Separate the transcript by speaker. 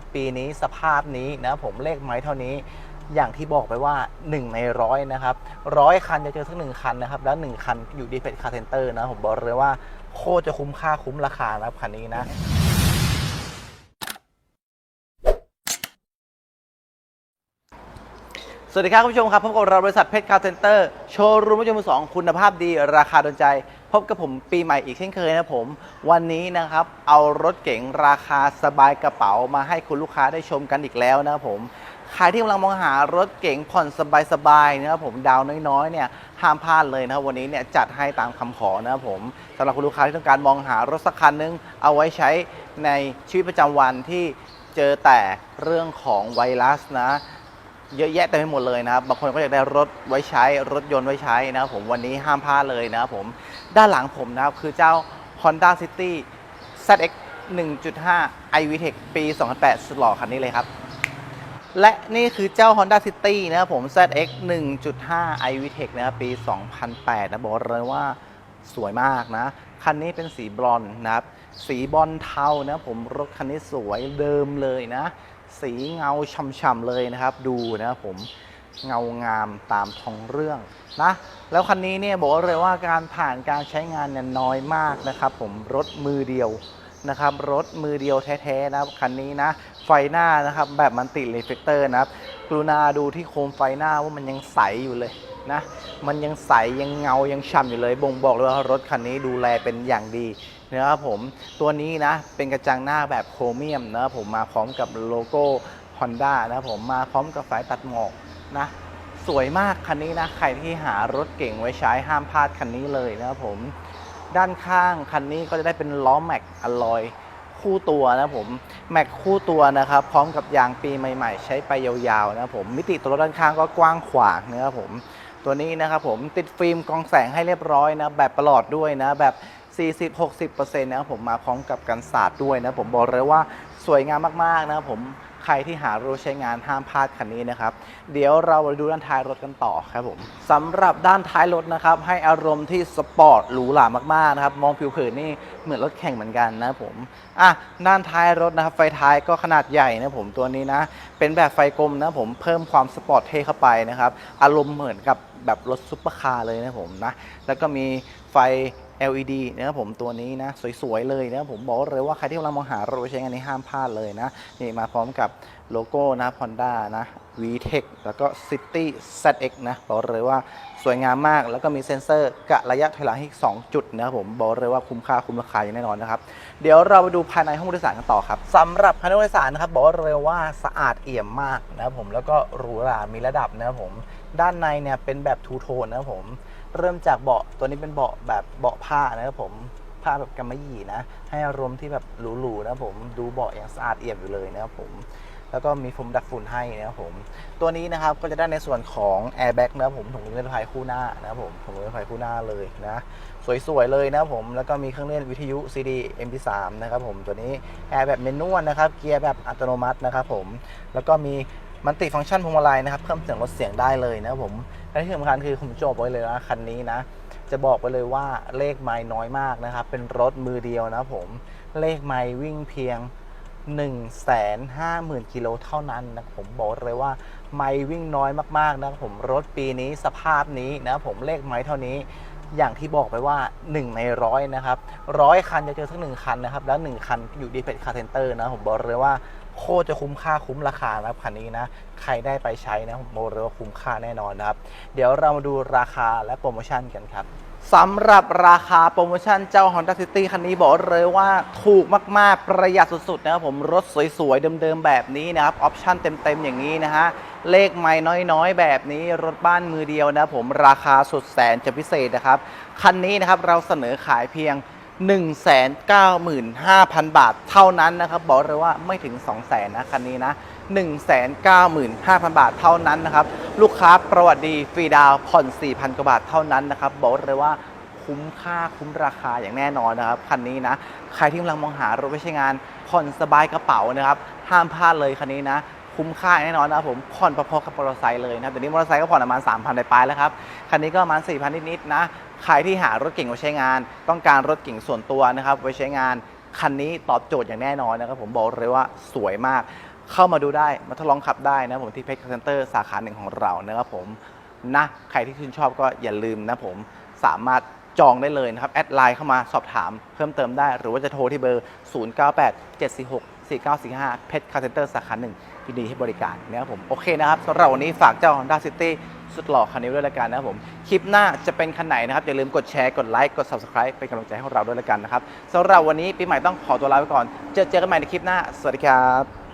Speaker 1: ถปีนี้สภาพนี้นะผมเลขไม้เท่านี้อย่างที่บอกไปว่า 1 ในร้อยนะครับร้อยคันจะเจอสักหนึ่งคันนะครับ แล้ว 1 คันอยู่ดีเฟ c คาร์เซนเตอร์นะ ผมบอกเลยว่าโคตรจะคุ้มค่าคุ้มราคานะครับคันนี้นะสวัสดีครับคุณผู้ชมครับพบกับเราบริษัทเพชรคาร์เซนเตอร์โชว์รูมรถยนต์มือสองคุณภาพดี ราคาโดนใจ พบกับผมปีใหม่อีกเช่นเคยนะผม วันนี้นะครับ เอารถเก๋งราคาสบายกระเป๋ามาให้คุณลูกค้าได้ชมกันอีกแล้วนะครับผมใครที่กำลังมองหารถเก๋งผ่อนสบายๆนะครับผมดาวน้อยๆเนี่ยห้ามพลาดเลยนะครับวันนี้เนี่ยจัดให้ตามคำขอนะครับผมสำหรับคุณลูกค้าที่ต้องการมองหารถสักคันนึง เอาไว้ใช้ในชีวิตประจำวันที่เจอแต่เรื่องของไวรัสนะ เยอะแยะเต็มไปหมดเลยนะครับบางคนก็อยากได้รถไว้ใช้รถยนต์ไว้ใช้นะครับผมวันนี้ห้ามพลาดเลยนะครับผมด้านหลังผมนะครับคือเจ้า Honda City ZX 1.5 iVTEC ปี 2008 สุดหล่อคันนี้เลยครับ และนี่คือเจ้า Honda City นะครับผม ZX 1.5 iVTEC นะครับปี 2008 นะบอกเลยว่าสวยมากนะ คันนี้เป็นสีบลอนนะครับ สีบอลเทานะผมรถคันนี้สวยเดิมเลยนะ สีเงาช่ำๆเลยนะครับ ดูนะครับผมเงางามตามท้องเรื่องนะแล้วคันนี้เนี่ยบอกเลยว่าการผ่านการใช้งานเนี่ยน้อยมากนะครับ ผมรถมือเดียวนะครับรถมือเดียวแท้ๆนะคันนี้นะไฟหน้านะครับแบบมันติดรีเฟกเตอร์นะครับ กรุณาดูที่โคมไฟหน้าว่ามันยังใสอยู่เลยนะ มันยังใสยังเงายังฉ่ำอยู่เลย บ่งบอกเลยว่ารถคันนี้ดูแลเป็นอย่างดีนะครับผม ตัวนี้นะเป็นกระจังหน้าแบบโครเมียมนะครับผมมาพร้อมกับโลโก้ Honda นะครับผมมาพร้อมกับสายตัดหมอกนะสวยมากคันนี้นะใครที่หารถเก่งไว้ใช้ห้ามพลาดคันนี้เลยนะครับผม ด้านข้างคันนี้ก็จะได้เป็นล้อแม็กอลลอย คู่ตัวนะผมแม็กคู่ตัวนะครับพร้อมกับยางปีใหม่ ๆ ใช้ไปยาวๆนะผมมิติตัวรถด้านข้างก็กว้างขวางนะครับผมตัวนี้นะครับผมติดฟิล์มกองแสงให้เรียบร้อยนะแบบประหลอดด้วยนะแบบ 40-60%นะครับผมมาพร้อมกับกันศาสตร์ด้วยนะผมบอกเลยว่าสวยงามมากๆนะครับผม ครที่หารถใช้งานห้ามพลาดคันนี้นะครับ เดี๋ยวเราไปดูด้านท้ายรถกันต่อครับผมสำหรับด้านท้ายรถนะครับ ให้อารมณ์ที่สปอร์ตหรูหรามากๆนะครับ มองผิวเผินนี่เหมือนรถแข่งเหมือนกันนะผมอะด้านท้ายรถนะครับ ไฟท้ายก็ขนาดใหญ่นะผมตัวนี้นะ เป็นแบบไฟกลมนะผมเพิ่มความสปอร์ตเท่เข้าไปนะครับ อารมณ์เหมือนกับแบบรถซุปเปอร์คาร์เลยนะผมนะแล้วก็มีไฟ LED นะครับผมตัวนี้นะสวยๆเลยนะครับผมบอกเลยว่าใครที่กำลังมองหารถใช้งานนี้ห้ามพลาดเลยนะนี่มาพร้อมกับโลโก้นะ Honda นะ VTEC แล้วก็ City ZX นะบอกเลยว่าสวยงามมากแล้วก็มีเซ็นเซอร์กะระยะถอยหลังอีก 2 จุดนะครับผมบอกเลยว่าคุ้มค่าคุ้มราคาอย่างแน่นอนนะครับ เดี๋ยวเราไปดูภายในห้องโดยสารกันต่อครับสำหรับภายในห้องโดยสารนะครับบอกเลยว่าสะอาดเอี่ยมมากนะครับผมแล้วก็หรูหรามีระดับนะครับผม ด้านในเนี่ยเป็นแบบทูโทนนะครับผม เริ่มจากเบาะตัวนี้เป็นเบาะแบบเบาะผ้านะครับผมผ้าแบบกำมะหยี่นะ ให้อารมณ์ที่แบบหรูๆนะครับผมดูเบาะอย่างสะอาดเอี่ยมอยู่เลยนะครับผมแล้วก็มีโฟมดักฝุ่นให้นะครับผม ตัวนี้นะครับก็จะได้ในส่วนของแอร์แบ็กนะครับผมถุงนิรภัยคู่หน้านะครับผมถุงนิรภัยคู่หน้าเลยนะ สวยๆเลยนะครับผมแล้วก็มีเครื่องเล่นวิทยุ CD MP3 นะครับผมตัวนี้แอร์แบบเมนวลนะครับเกียร์แบบอัตโนมัตินะครับผมแล้วก็มี มันติฟังก์ชันพวงมาลัยนะครับ เพิ่มเสียงลดเสียงได้เลยนะครับผมและที่สำคัญคือผมจบไว้เลยนะคันนี้นะ จะบอกไปเลยว่าเลขไม้น้อยมากนะครับ เป็นรถมือเดียวนะผมเลขไม้วิ่งเพียง 1 5 0 0 0 0กิโลเท่านั้นนะผมบอกเลยว่าไม่วิ่งน้อยมากๆนะผมรถปีนี้สภาพนี้นะผมเลขไม้เท่านี้อย่างที่บอกไปว่า 1 ในร้อยนะครับร้อยคันจะเจอสักหนึ่งคันนะครับ แล้ว 1 คันอยู่ดีเพชรคาร์เซนเตอร์นะผมบอกเลยว่า โคตรจะคุ้มค่าคุ้มราคานะครับคันนี้นะ ใครได้ไปใช้นะผมบอกเลยว่าคุ้มค่าแน่นอนนะครับ เดี๋ยวเรามาดูราคาและโปรโมชั่นกันครับสำหรับราคาโปรโมชั่นเจ้า Honda City คันนี้บอกเลยว่าถูกมาก ๆ ประหยัดสุด ๆ นะครับผมรถสวย ๆ เดิม ๆ แบบนี้นะครับ ออปชั่นเต็ม ๆ อย่างนี้นะฮะ เลขไม่น้อย ๆ แบบนี้รถบ้านมือเดียวนะครับผมราคาสุดแสนจะพิเศษนะครับ คันนี้นะครับเราเสนอขายเพียง 195,000 บาทเท่านั้นนะครับ บอกเลยว่าไม่ถึง 200,000นะคันนี้นะ 195,000 บาทเท่านั้นนะครับ ลูกค้าประวัติดีฟรีดาวผ่อน 4,000 กว่าบาทเท่านั้นนะครับ บอกเลยว่าคุ้มค่าคุ้มราคาอย่างแน่นอนนะครับคันนี้นะ ใครที่กำลังมองหารถไว้ใช้งานผ่อนสบายกระเป๋านะครับ ห้ามพลาดเลยคันนี้นะ คุ้มค่าแน่นอนนะครับผมผ่อนพอๆกับมอเตอร์ไซค์เลยนะครับเดี๋ยวนี้มอเตอร์ไซค์ก็ผ่อนประมาณ3,000ปลายๆแล้วครับคันนี้ก็ประมาณ4,000นิดๆนะใครที่หารถเก่งไว้ใช้งาน ต้องการรถเก่งส่วนตัวนะครับไว้ใช้งานคันนี้ตอบโจทย์อย่างแน่นอนนะครับผมบอกเลยว่าสวยมาก เข้ามาดูได้มาทดลองขับได้นะผมที่เพชรเซ็นเตอร์สาขาหนึ่งของเรานะครับผมนะใครที่ชื่นชอบก็อย่าลืมนะผมสามารถจองได้เลยนะครับ แอดไลน์เข้ามาสอบถามเพิ่มเติมได้ หรือว่าจะโทรที่เบอร์ 098 746 4945 เพชรคาร์เซ็นเตอร์สาขาหนึ่ง ยินดีให้บริการนะครับผมโอเคนะครับสำหรับวันนี้ฝากเจ้า Honda City สุดหล่อคันนี้ด้วยละกันนะครับผม คลิปหน้าจะเป็นคันไหนนะครับ อย่าลืมกดแชร์กดไลค์กด Subscribe เป็นกำลังใจให้พวกเราด้วยละกันนะครับสำหรับวันนี้ปีใหม่ต้องขอตัวลาไปก่อน เจอเจอกันใหม่ในคลิปหน้า สวัสดีครับ